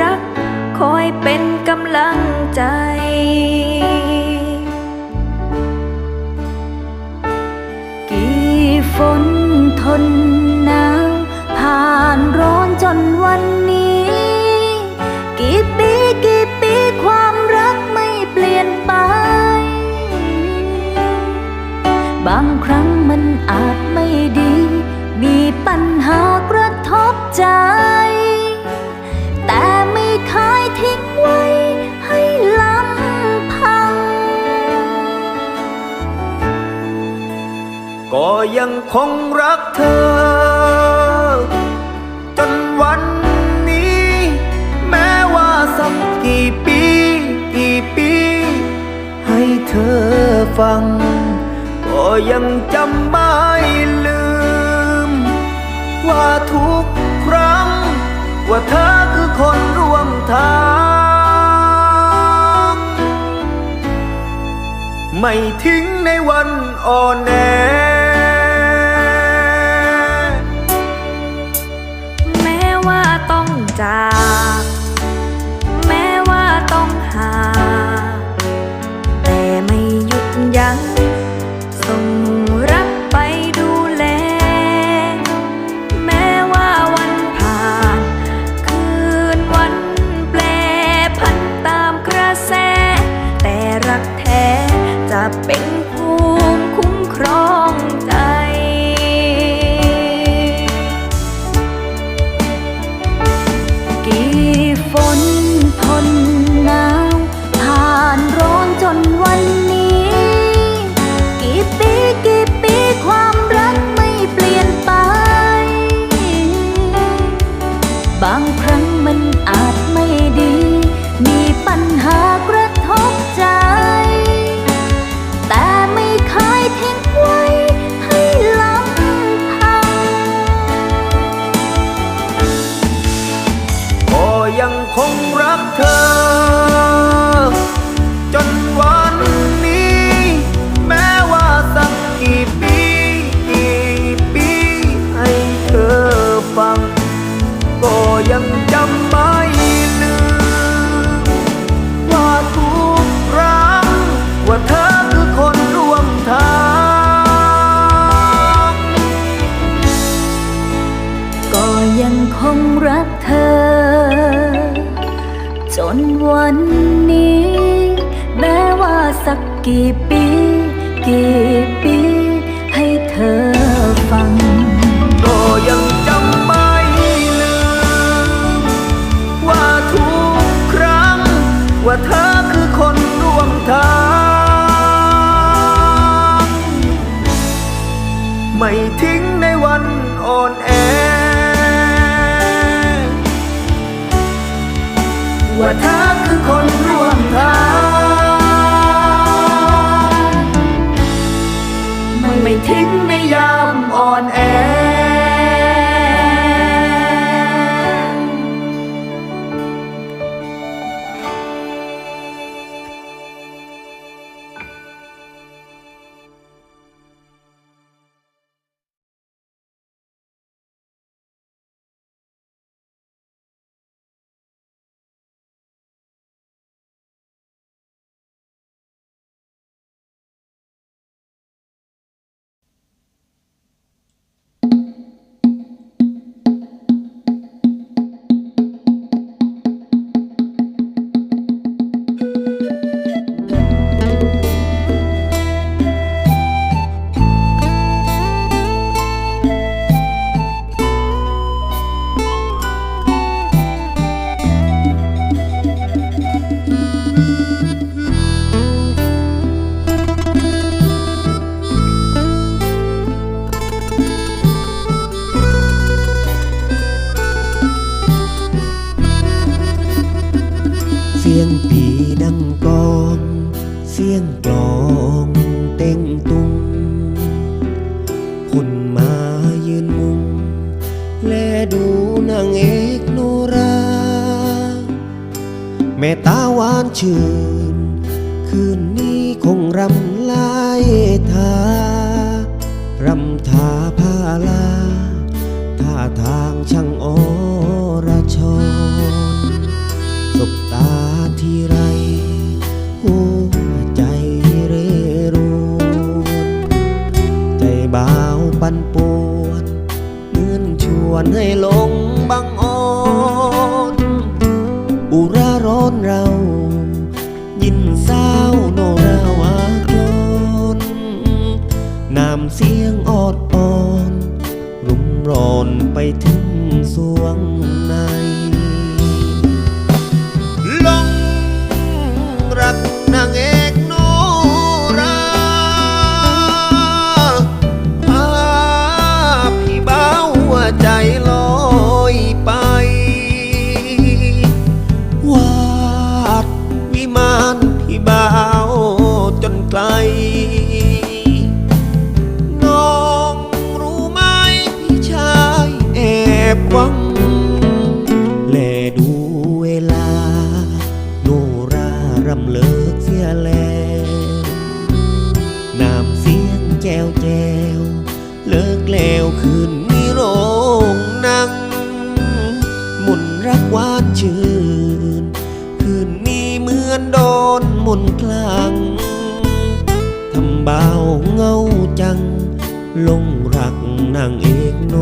รัก คอยเป็นกำลังใจ กี่ฝนทนหนาวผ่านร้อนจนวันนี้ กี่ปีกี่ปีความรักไม่เปลี่ยนไป บางครั้งมันอาจไม่ดี มีปัญหากระทบใจ เคยทิ้งไว้ให้ลำพัง ก็ยังคงรักเธอ จนวันนี้ แม้ว่าสักกี่ปีกี่ปี ให้เธอฟัง ก็ยังจำไม่ลืม ว่าทุกครั้งว่าเธอ ร่วมทางไม่ทิ้งในวันอ่อนแอแม้ว่าต้องจาก นวันนี้ แม้ว่าสักกี่ปี กี่ปี ว่าเธอคือคนร่วมทางมันไม่ทิ้ง มนคลังทำเบาเงาจัง ลงรักนางเอกโน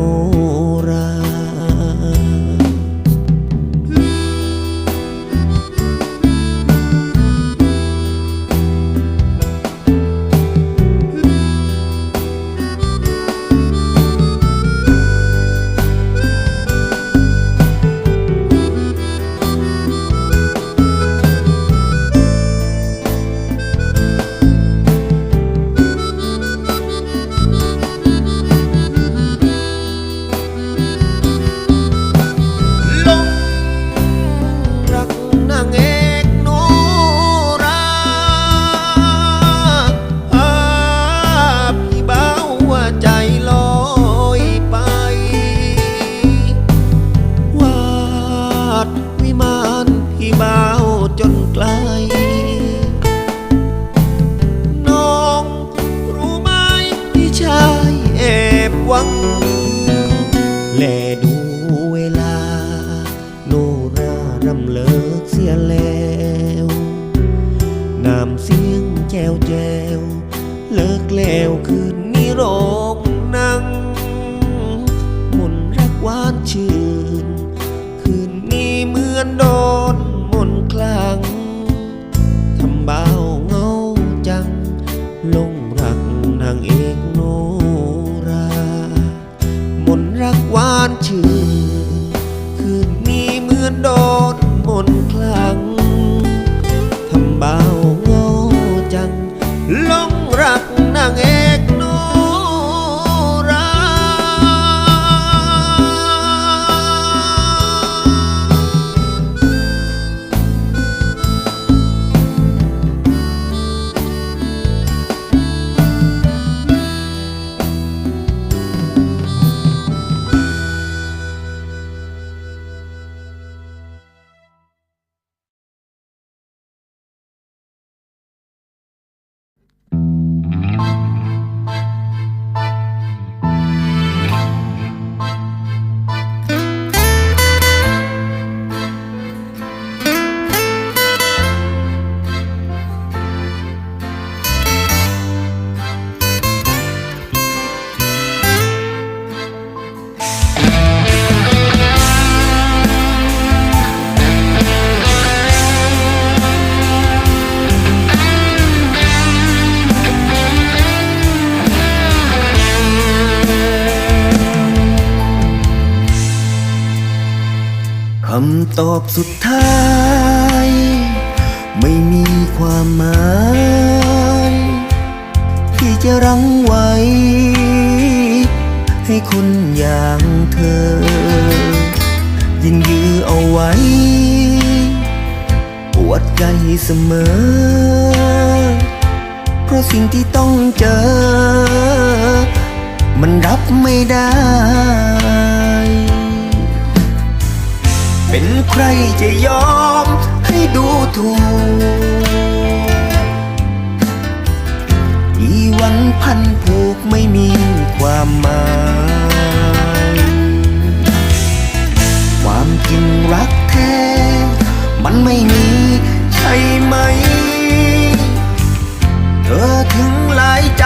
ตอบสุดท้าย ไม่มีความหมาย ที่จะรังไว้ ให้คนอย่างเธอ ยินยือเอาไว้ ปวดใจเสมอ เป็นใครจะยอมให้ดูถูกมีวันพันผูกไม่มีความหมาย ความจริงรักแท้ มันไม่มีใช่ไหม เธอถึงหลายใจ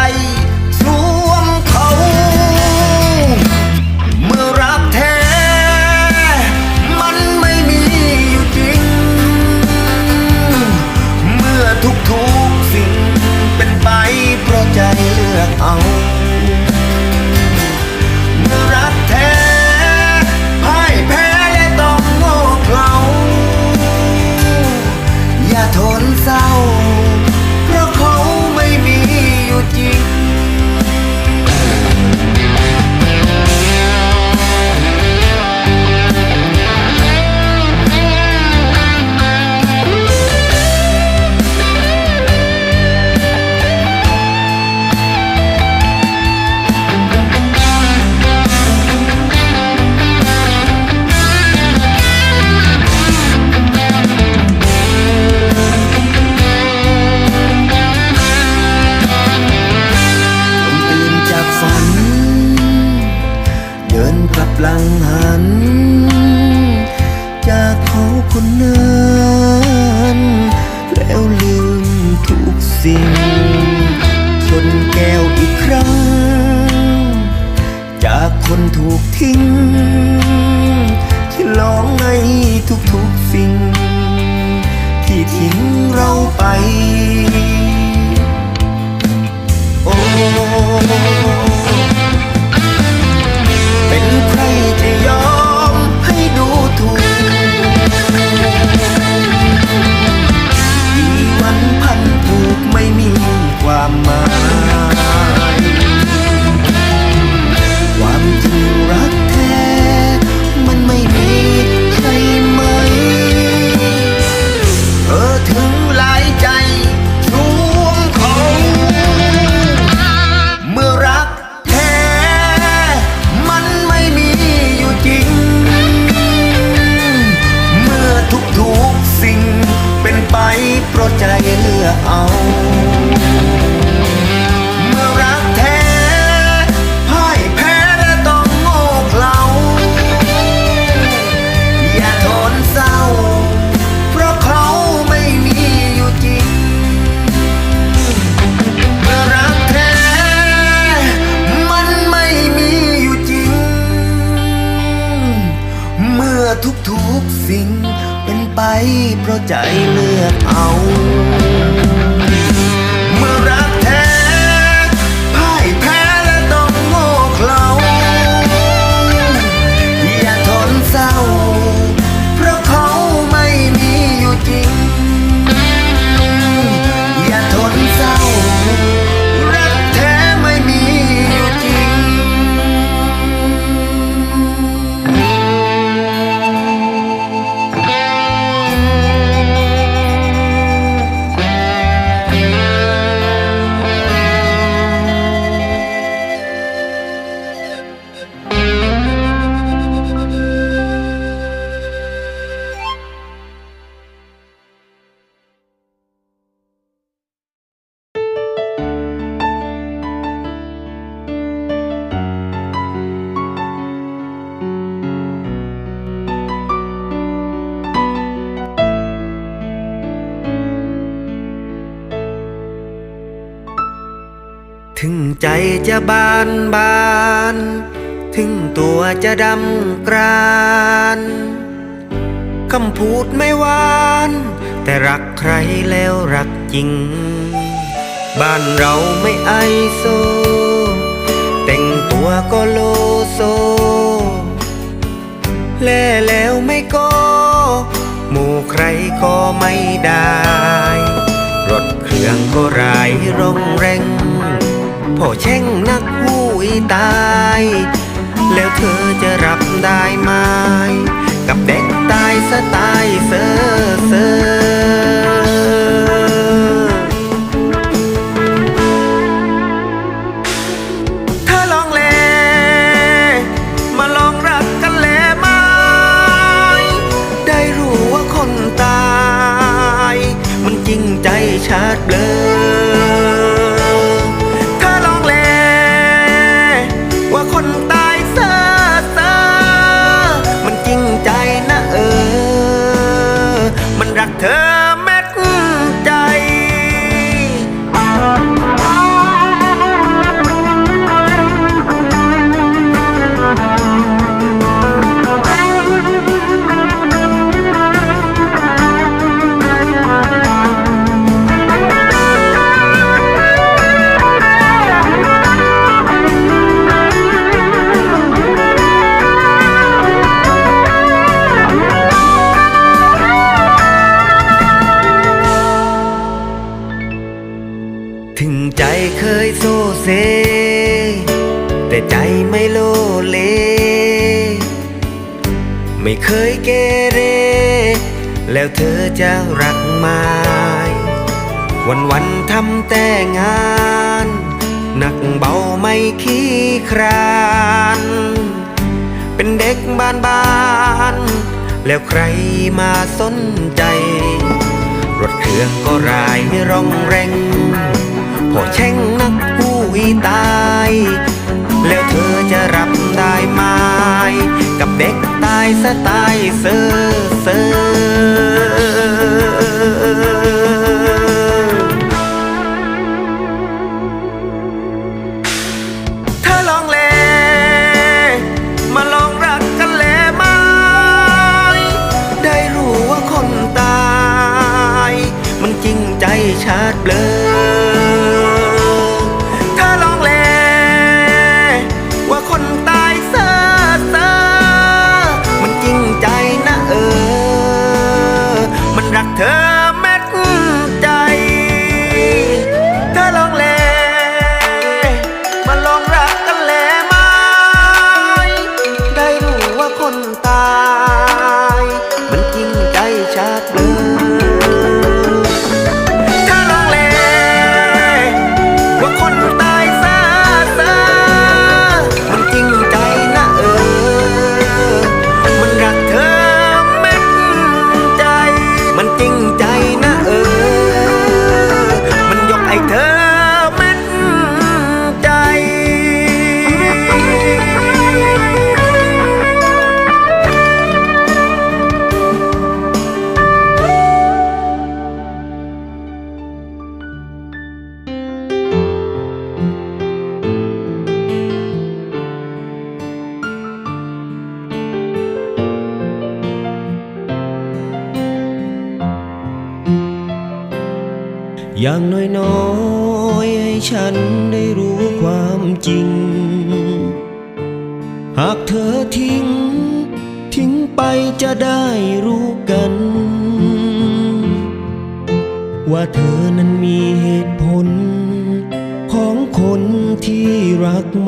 浪。 จะบานบาน ถึงตัวจะดำกรานคำพูดไม่หวาน แต่รักใครแล้วรักจริง บ้านเราไม่ไอโซ แต่งตัวก็โลโซ แล่แล้วไม่ก็หมู่ใครก็ไม่ได้ รถเครื่องก็รายร่องแรง พ่อเช่งนักผู้อีตาย แล้วเธอจะรับได้ไหม กับเด็กตายสไตล์เซอเซอ เคยเกเร แล้วเธอจะรักไหมวันวันทำแต่งาน หนักเบาไม่ขี้คราน เป็นเด็กบ้านบ้าน แล้วใครมาสนใจ รถเครื่องก็รายร่องแรงพอแช่งนักผู้ตาย แล้วเธอจะรับได้ไหมกับเด็กตายสไตล์เซอเซอเธอลองแลมาลองรักกันแลไหมได้รู้ว่าคนตายมันจริงใจชาดเบล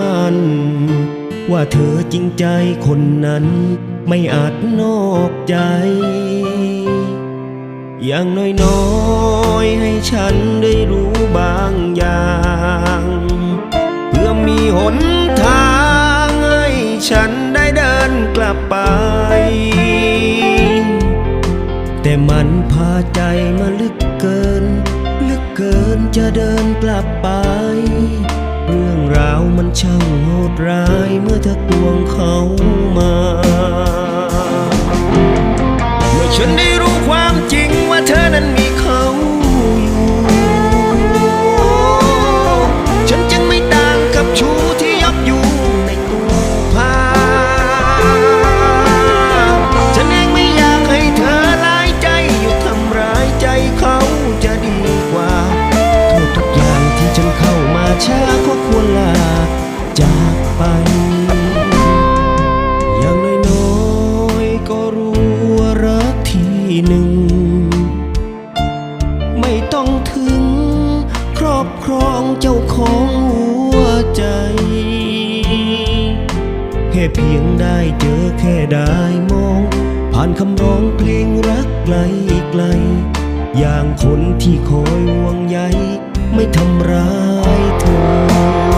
มัน ว่าเธอจริงใจคนนั้น ไม่อาจนอกใจ อย่างน้อยๆ ให้ฉันได้รู้บางอย่าง เพื่อมีหนทางให้ฉันได้เดินกลับไป แต่มันพาใจมาลึกเกิน ลึกเกินจะเดินกลับไป รื่องราวมันช่างโหดร้ายเมื่อเธอควงเขามา เมื่อฉันได้ คำร้องเพลงรักไกลไกล อย่างคนที่คอยห่วงใยไม่ทำร้ายเธอ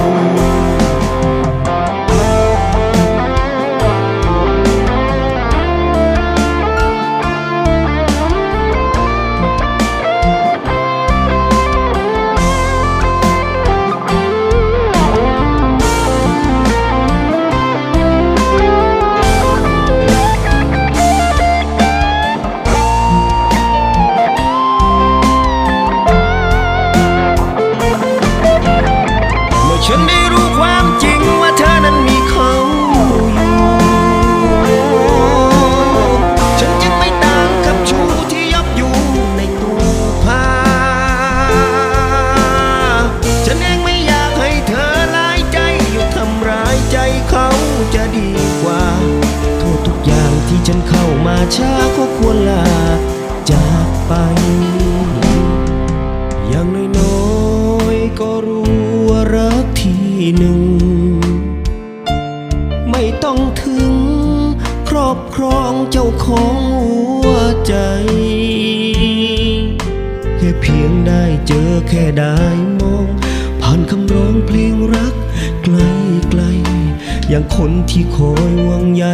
อย่างคนที่คอยหวังใย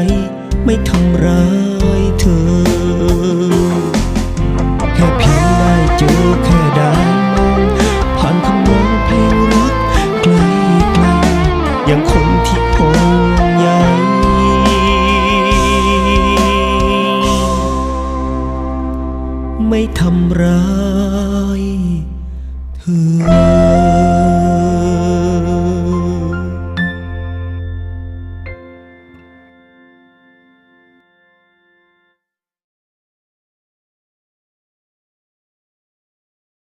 ไม่ทำร้ายเธอ